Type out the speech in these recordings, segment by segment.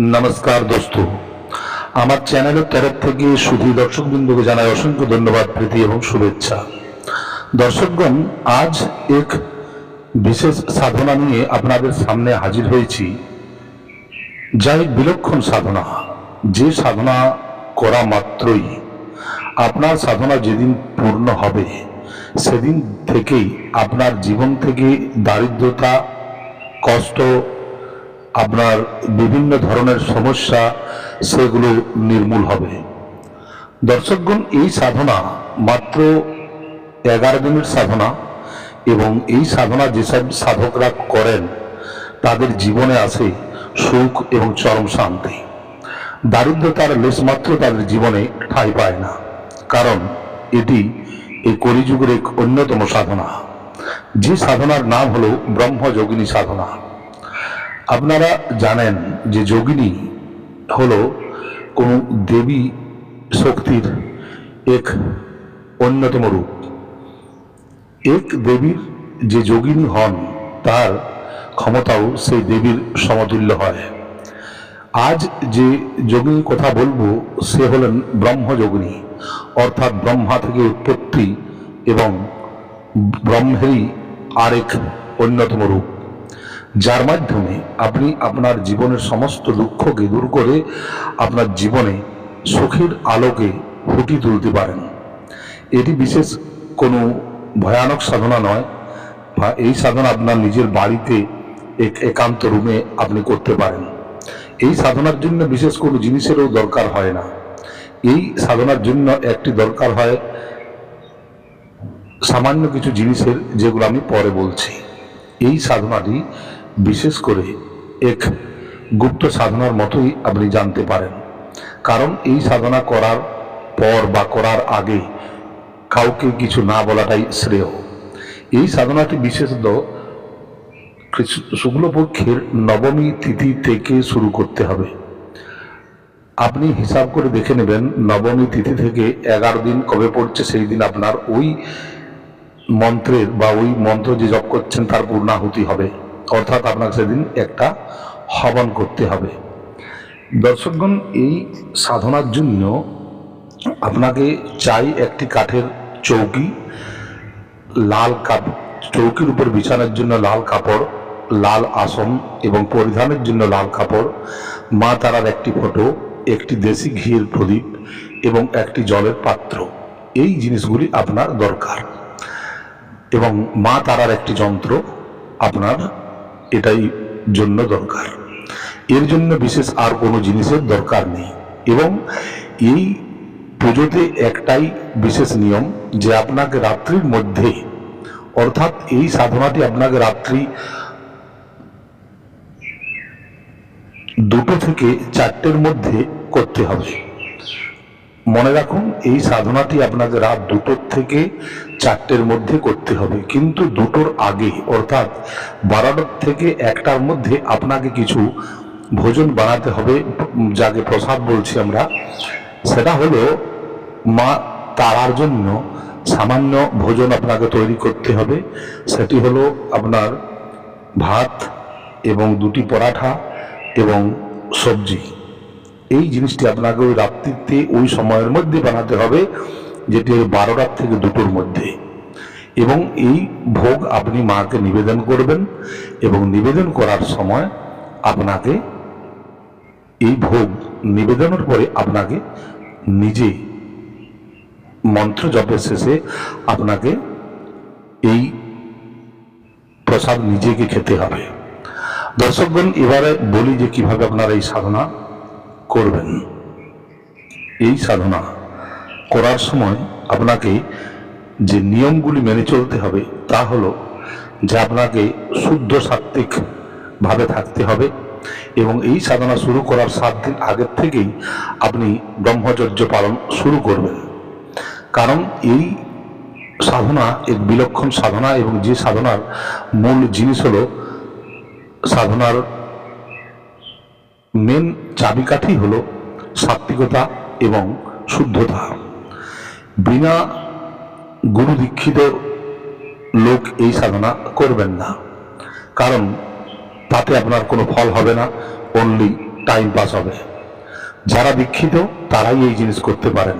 নমস্কার দোস্ত। আমার চ্যানেলের তরফ থেকে শুধু দর্শক বিন্দুকে জানাই অসংখ্য ধন্যবাদ, প্রীতি এবং শুভেচ্ছা। দর্শকগণ, আজ এক বিশেষ সাধনা নিয়ে আপনাদের সামনে হাজির হয়েছি। যা এক বিলক্ষণ সাধনা। যে সাধনা করা মাত্রই আপনার সাধনা যেদিন পূর্ণ হবে, সেদিন থেকেই আপনার জীবন থেকে দারিদ্রতা, কষ্ট আপনার বিভিন্ন ধরনের সমস্যা সেগুলো নির্মূল হবে। দর্শকগণ, এই সাধনা মাত্র এগারো দিনের সাধনা এবং এই সাধনা যেসব সাধকরা করেন, তাদের জীবনে আসে সুখ এবং চরম শান্তি। দারিদ্রতার লেশমাত্র তাদের জীবনে ঠাঁই পায় না। কারণ এটি এই কলিযুগের এক অন্যতম সাধনা। যে সাধনার নাম হল ব্রহ্মযোগিনী সাধনা। আপনারা জানেন যে যোগিনী হলো কোনো দেবী শক্তির এক অন্যতম রূপ। এক দেবীর যে যোগিনী হন, তার ক্ষমতাও সেই দেবীর সমতুল্য হয়। আজ যে যোগিনীর কথা বলব, সে হলেন ব্রহ্মযোগিনী অর্থাৎ ব্রহ্মা থেকে উৎপত্তি এবং ব্রহ্মেরই আরেক অন্যতম রূপ। যার মাধ্যমে আপনি আপনার জীবনের সমস্ত দুঃখকে দূর করে আপনার জীবনে সুখের আলোকে ফুটিয়ে তুলতে পারেন। এটি বিশেষ কোনো ভয়ানক সাধনা নয় বা এই সাধনা আপনার নিজের বাড়িতে এক একান্ত রুমে আপনি করতে পারেন। এই সাধনার জন্য বিশেষ কোনো জিনিসেরও দরকার হয় না। এই সাধনার জন্য একটি দরকার হয় সামান্য কিছু জিনিসের যেগুলো আমি পরে বলছি। এই সাধনাটি বিশেষ করে এক গুপ্ত সাধনার মতোই আপনি জানতে পারেন। কারণ এই সাধনা করার পর বা করার আগে কাউকে কিছু না বলাটাই শ্রেয়। এই সাধনাটি বিশেষত শুক্লপক্ষের নবমী তিথি থেকে শুরু করতে হবে। আপনি হিসাব করে দেখে নেবেন নবমী তিথি থেকে এগারো দিন কবে পড়ছে, সেই দিন আপনার ওই মন্ত্রের বা ওই মন্ত্র যে জপ করছেন তার পূর্ণাহুতি হবে। অর্থাৎ আপনাকে সেদিন একটা হবন করতে হবে। দর্শকগণ, এই সাধনার জন্য আপনাকে চাই একটি কাঠের চৌকি, লাল কাপ, চৌকির উপর বিছানোর জন্য লাল কাপড়, লাল আসন এবং পরিধানের জন্য লাল কাপড়, মা তারার একটি ফটো, একটি দেশি ঘিয়ের প্রদীপ এবং একটি জলের পাত্র। এই জিনিসগুলি আপনার দরকার এবং মা তারার একটি যন্ত্র আপনার এটাই জন্য দরকার। এর জন্য বিশেষ আর কোনো জিনিসের দরকার নেই। এবং এই পুজোতে একটাই বিশেষ নিয়ম যে আপনাকে রাত্রির মধ্যে, অর্থাৎ এই সাধনাটি আপনাকে রাত্রি দুটো থেকে চারটের মধ্যে করতে হবে। মনে রাখুন, এই সাধনাটি আপনাকে রাত দুটোর থেকে চারটের মধ্যে করতে হবে। কিন্তু দুটোর আগে অর্থাৎ বারোটার থেকে একটার মধ্যে আপনাকে কিছু ভোজন বানাতে হবে। যাকে প্রসাদ বলছি আমরা, সেটা হলো মা তারার জন্য সামান্য ভোজন আপনাকে তৈরি করতে হবে। সেটি হলো আপনার ভাত এবং দুটি পরাঠা এবং সবজি। এই জিনিসটি আপনাকে ওই রাত্রিতে, ওই সময়ের মধ্যে বানাতে হবে। যেটি বারোটার থেকে দুটোর মধ্যে। এবং এই ভোগ আপনি মাকে নিবেদন করবেন এবং নিবেদন করার সময় আপনাকে এই ভোগ নিবেদনের পরে আপনাকে নিজে মন্ত্র জপের শেষে আপনাকে এই প্রসাদ নিজেকে খেতে হবে। দর্শকগণ, এবারে বলি যে কীভাবে আপনারা এই সাধনা করবেন। এই সাধনা করার সময় আপনাকে যে নিয়মগুলি মেনে চলতে হবে তা হলো যে আপনাকে শুদ্ধ সাত্ত্বিক ভাবে থাকতে হবে এবং এই সাধনা শুরু করার সাত দিন আগের থেকেই আপনি ব্রহ্মচর্য পালন শুরু করবেন। কারণ এই সাধনা এক বিলক্ষণ সাধনা এবং যে সাধনার মূল জিনিস হলো সাধনার মেন চাবিকাঠি হলো সাত্বিকতা এবং শুদ্ধতা। বিনা গুরু দীক্ষিত লোক এই সাধনা করবেন না। কারণ তাতে আপনার কোনো ফল হবে না অনলি টাইম পাস হবে। যারা দীক্ষিত, তারাই এই জিনিস করতে পারেন।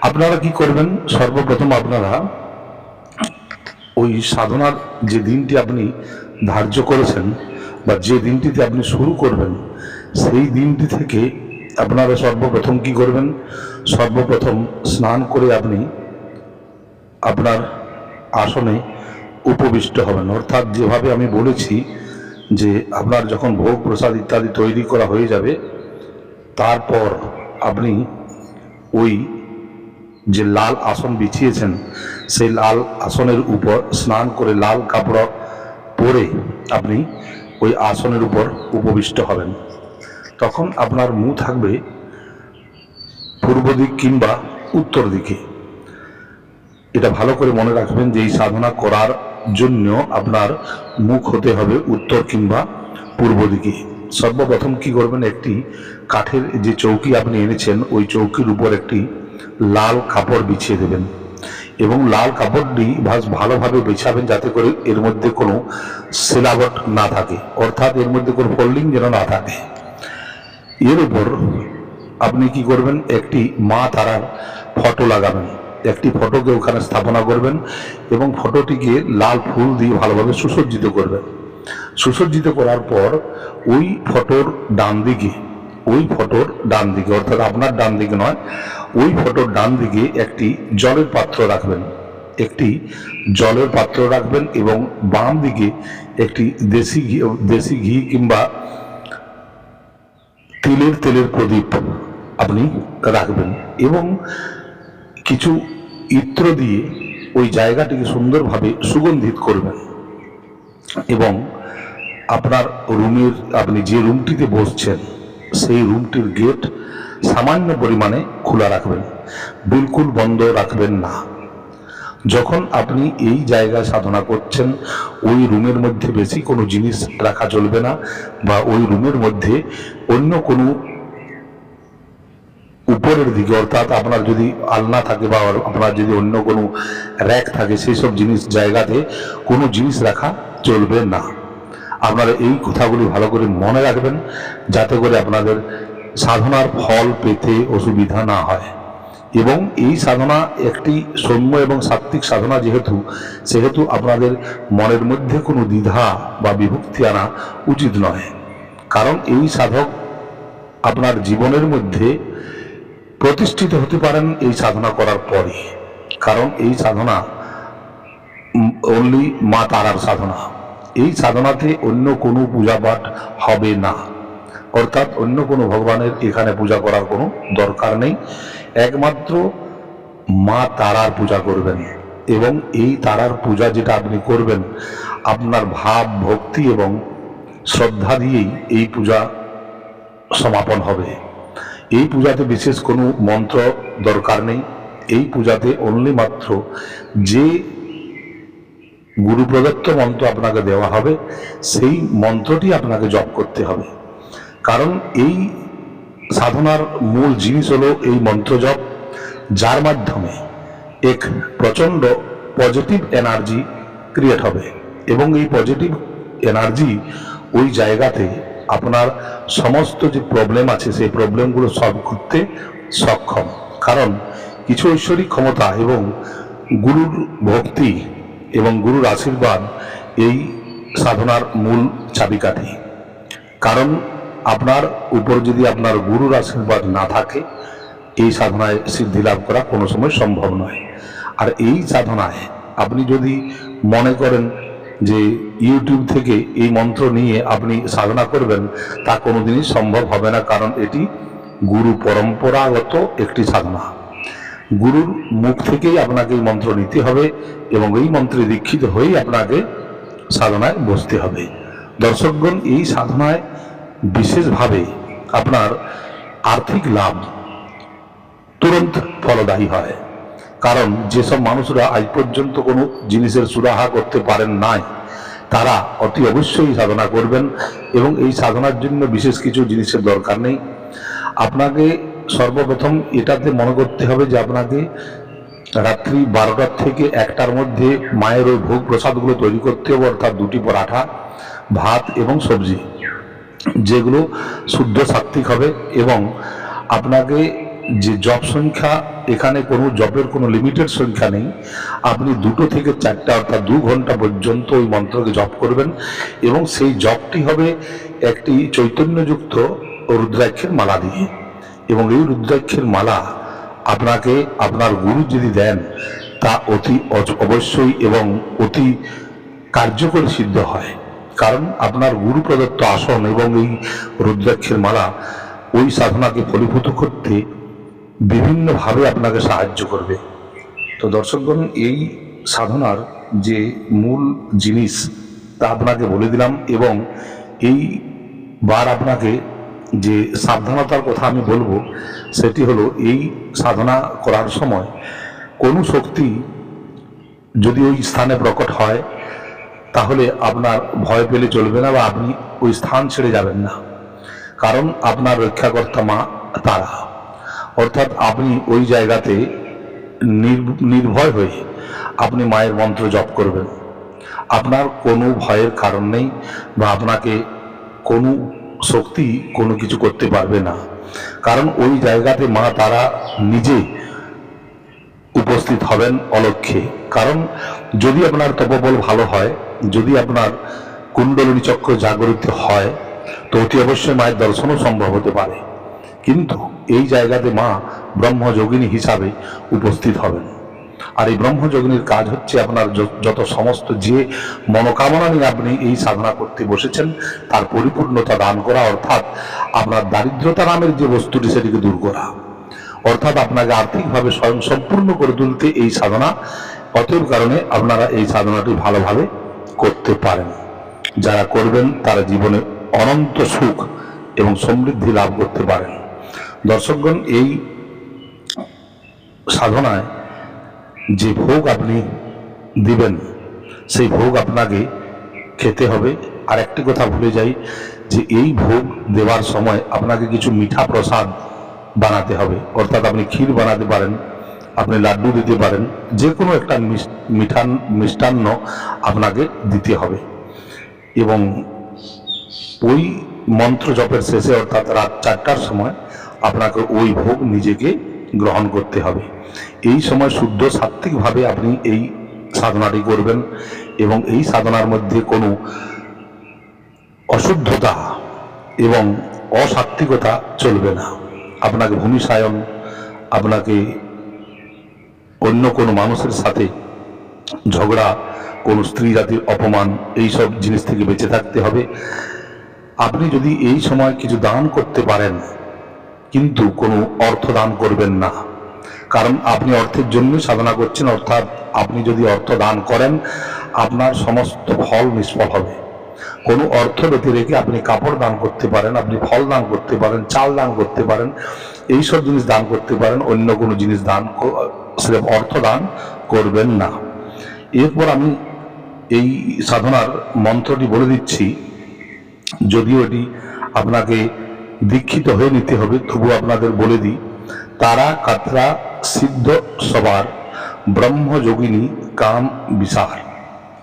আপনারা কি করবেন? সর্বপ্রথম আপনারা ওই সাধনার যে দিনটি আপনি ধার্য করেছেন বা যে দিনটিতে আপনি শুরু করবেন, সেই দিনটি থেকে আপনারা সর্বপ্রথম কি করবেন? সর্বপ্রথম স্নান করে আপনি আপনার আসনে উপবিষ্ট হবেন। অর্থাৎ যেভাবে আমি বলেছি যে আপনার যখন ভোগ প্রসাদ ইত্যাদি তৈরি করা হয়ে যাবে, তারপর আপনি ওই যে লাল আসন বিছিয়েছেন, সেই লাল আসনের উপর স্নান করে লাল কাপড় পরে আপনি ওই আসনের উপর উপবিষ্ট হবেন। তখন আপনার মুখ থাকবে পূর্ব দিক কিংবা উত্তর দিকে। এটা ভালো করে মনে রাখবেন যে এই সাধনা করার জন্য আপনার মুখ হতে হবে উত্তর কিংবা পূর্ব দিকে। সর্বপ্রথম কি করবেন? একটি কাঠের যে চৌকি আপনি এনেছেন, ওই চৌকির উপর একটি লাল কাপড় বিছিয়ে দেবেন এবং লাল কাপড়টি ভালোভাবে বিছাবেন যাতে করে এর মধ্যে কোনো সিলাবট না থাকে। অর্থাৎ এর মধ্যে কোনো ফোল্ডিং যেন না থাকে। এর উপর আপনি কি করবেন? একটি মা তারার ফটো লাগাবেন। একটি ফটোকে ওখানে স্থাপনা করবেন এবং ফটোটিকে লাল ফুল দিয়ে ভালোভাবে সুসজ্জিত করবেন। সুসজ্জিত করার পর ওই ফটোর ডান দিকে ওই ফটোর ডান দিকে অর্থাৎ আপনার ডান দিকে নয়, ওই ফটোর ডান দিকে একটি জলের পাত্র রাখবেন। একটি জলের পাত্র রাখবেন এবং বাম দিকে একটি দেশি ঘি দেশি ঘি কিংবা তিলের তেলের প্রদীপ আপনি রাখবেন এবং কিছু ইত্র দিয়ে ওই জায়গাটিকে সুন্দরভাবে সুগন্ধিত করবেন। এবং আপনার রুমের, আপনি যে রুমটিতে বসছেন, সেই রুমটির গেট সামান্য পরিমাণে খোলা রাখবেন। বিলকুল বন্ধ রাখবেন না। যখন আপনি এই জায়গায় সাধনা করছেন, ওই রুমের মধ্যে বেশি কোনো জিনিস রাখা চলবে না বা ওই রুমের মধ্যে অন্য কোনো উপরের দিকে, অর্থাৎ আপনার যদি আলনা থাকে বা আপনার যদি অন্য কোনো র্যাক থাকে সেই সব জিনিস জায়গাতে কোনো জিনিস রাখা চলবে না। আপনারা এই কথাগুলি ভালো করে মনে রাখবেন, যাতে করে আপনাদের সাধনার ফল পেতে অসুবিধা না হয়। এবং এই সাধনা একটি সৌম্য এবং সাত্বিক সাধনা যেহেতু, সেহেতু আপনাদের মনের মধ্যে কোনো দ্বিধা বা বিভক্তি আনা উচিত নয়। কারণ এই সাধক আপনার জীবনের মধ্যে প্রতিষ্ঠিত হতে পারেন এই সাধনা করার পরে। কারণ এই সাধনা অনলি মা তারার সাধনা। এই সাধনাতে অন্য কোনো পূজা পাঠ হবে না। অর্থাৎ অন্য কোনো ভগবানের এখানে পূজা করার কোনো দরকার নেই। একমাত্র মা তারার পূজা করবেন। এবং এই তারার পূজা যেটা আপনি করবেন, আপনার ভাব, ভক্তি এবং শ্রদ্ধা দিয়েই এই পূজা সমাপন হবে। এই পূজাতে বিশেষ কোনো মন্ত্র দরকার নেই। এই পূজাতে অনলি মাত্র যে গুরু প্রদত্ত মন্ত্র আপনাকে দেওয়া হবে, সেই মন্ত্রটি আপনাকে জপ করতে হবে। কারণ এই সাধনার মূল জিনিস হলো এই মন্ত্র জপ, যার মাধ্যমে এক প্রচণ্ড পজিটিভ এনার্জি ক্রিয়েট হবে। এবং এই পজিটিভ এনার্জি ওই জায়গাতে আপনার সমস্ত যে প্রবলেম আছে, সেই প্রবলেমগুলো সলভ করতে সক্ষম। কারণ কিছু ঐশ্বরিক ক্ষমতা এবং গুরুর ভক্তি এবং গুরুর আশীর্বাদ এই সাধনার মূল চাবিকাঠি। কারণ আপনার উপর যদি আপনার গুরুর আশীর্বাদ না থাকে, এই সাধনায় সিদ্ধি লাভ করা কোনো সময় সম্ভব নয়। আর এই সাধনায় আপনি যদি মনে করেন যে ইউটিউব থেকে এই মন্ত্র নিয়ে আপনি সাধনা করবেন, তা কোনোদিনই সম্ভব হবে না, কারণ এটি গুরু পরম্পরাগত একটি সাধনা। গুরুর মুখ থেকেই আপনাকে এই মন্ত্র নিতে হবে এবং এই মন্ত্রে দীক্ষিত হয়েই আপনাকে সাধনায় বসতে হবে। দর্শকগণ, এই সাধনায় বিশেষভাবে আপনার আর্থিক লাভ তুরন্ত ফলদায়ী হয়। কারণ যেসব মানুষরা আজ পর্যন্ত কোনো জিনিসের সুরাহা করতে পারেন নাই, তারা অতি অবশ্যই সাধনা করবেন এবং এই সাধনার জন্য বিশেষ কিছু জিনিসের দরকার নেই। আপনাকে সর্বপ্রথম এটাতে মনে করতে হবে যে আপনাকে রাত্রি বারোটার থেকে একটার মধ্যে মায়ের ওই ভোগ প্রসাদগুলো তৈরি করতে হবে, অর্থাৎ দুটি পরাঠা, ভাত এবং সবজি। যেগুলো শুদ্ধ সাত্বিক হবে এবং আপনাকে যে জব সংখ্যা, এখানে কোনো জবের কোনো লিমিটেড সংখ্যা নেই। আপনি দুটো থেকে চারটা অর্থাৎ দু ঘণ্টা পর্যন্ত ওই মন্ত্রকে জপ করবেন এবং সেই জপটি হবে একটি চৈতন্যযুক্ত রুদ্রাক্ষের মালা দিয়ে। এবং এই রুদ্রাক্ষের মালা আপনাকে, আপনার গুরু যদি দেন, তা অতি অবশ্যই এবং অতি কার্যকরী সিদ্ধ হয়। কারণ আপনার গুরু প্রদত্ত আসন এবং এই রুদ্রাক্ষের মালা ওই সাধনাকে ফলীভূত করতে বিভিন্নভাবে আপনাকে সাহায্য করবে। তো দর্শকগণ, এই সাধনার যে মূল জিনিস তা আপনাকে বলে দিলাম এবং এই বার আপনাকে যে সাবধানতার কথা আমি বলব, সেটি হলো এই সাধনা করার সময় কোনো শক্তি যদি ওই স্থানে প্রকট হয় তাহলে আপনার ভয় পেলে চলবে না বা আপনি ওই স্থান ছেড়ে যাবেন না। কারণ আপনার রক্ষাকর্তা মা তারা। অর্থাৎ আপনি ওই জায়গাতে নির- নির্ভয় হয়ে আপনি মায়ের মন্ত্র জপ করবেন। আপনার কোনো ভয়ের কারণ নেই বা আপনাকে কোনো শক্তি কোনো কিছু করতে পারবে না। কারণ ওই জায়গাতে মা তারা নিজে উপস্থিত হবেন অলক্ষ্যে কারণ যদি আপনার তপবল ভালো হয় যদি আপনার কুণ্ডলিনী চক্র জাগরিত হয়, তো অতি অবশ্যই মায়ের দর্শনও সম্ভব হতে পারে। কিন্তু এই জায়গাতে মা ব্রহ্মযোগিনী হিসাবে উপস্থিত হবেন। আর এই ব্রহ্মযোগিনীর কাজ হচ্ছে আপনার যত সমস্ত যে মনোকামনা নিয়ে আপনি এই সাধনা করতে বসেছেন, তার পরিপূর্ণতা দান করা, অর্থাৎ আপনার দারিদ্রতা নামের যে বস্তুটি সেটিকে দূর করা। অর্থাৎ আপনাকে আর্থিকভাবে স্বয়ং সম্পূর্ণ করে তুলতে এই সাধনা, অতএব কারণে আপনারা এই সাধনাটি ভালোভাবে করতে পারেন। যারা করবেন, তারা জীবনে অনন্ত সুখ এবং সমৃদ্ধি লাভ করতে পারেন। দর্শকগণ, এই সাধনায় যে ভোগ আপনি দিবেন, সেই ভোগ আপনাকে খেতে হবে। আর একটি কথা ভুলে যাই যে এই ভোগ দেওয়ার সময় আপনাকে কিছু মিঠা প্রসাদ বানাতে হবে। অর্থাৎ আপনি ক্ষীর বানাতে পারেন আপনি লাড্ডু দিতে পারেন যে কোনো একটা মিঠান, মিষ্টান্ন আপনাকে দিতে হবে। এবং ওই মন্ত্র জপের শেষে অর্থাৎ রাত চারটার সময় আপনাকে ওই ভোগ নিজেকে গ্রহণ করতে হবে। এই সময় শুদ্ধ সাত্ত্বিকভাবে আপনি এই সাধনাটি করবেন এবং এই সাধনার মধ্যে কোনো অশুদ্ধতা এবং অসাত্ত্বিকতা চলবে না। আপনাকে ভূমিসায়ন, আপনাকে অন্য কোনো মানুষের সাথে ঝগড়া, কোনো স্ত্রী জাতির অপমান এইসব জিনিস থেকে বেঁচে থাকতে হবে। আপনি যদি এই সময় কিছু দান করতে পারেন, কিন্তু কোনো অর্থ দান করবেন না। কারণ আপনি অর্থের জন্য সাধনা করছেন, অর্থাৎ আপনি যদি অর্থ দান করেন, আপনার সমস্ত ফল নিষ্ফল হবে। কোনো অর্থ ব্যতি রেখে আপনি কাপড় দান করতে পারেন, আপনি ফল দান করতে পারেন, চাল দান করতে পারেন এইসব জিনিস দান করতে পারেন, অন্য কোনো জিনিস দান ক- সেরকম অর্থ দান করবেন না। এরপর আমি এই সাধনার মন্ত্রটি বলে দিচ্ছি, যদিও এটি আপনাকে দীক্ষিত হয়ে নিতে হবে তবু আপনাদের বলে দিই, তারা কাতরা সিদ্ধ সবার ব্রহ্মযোগিনী কাম বিসার।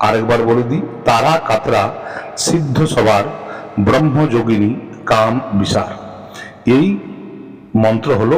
আরেকবার বলে দিই, তারা কাতরা সিদ্ধ সবার ব্রহ্মযোগিনী কাম বিসার। এই মন্ত্র হলো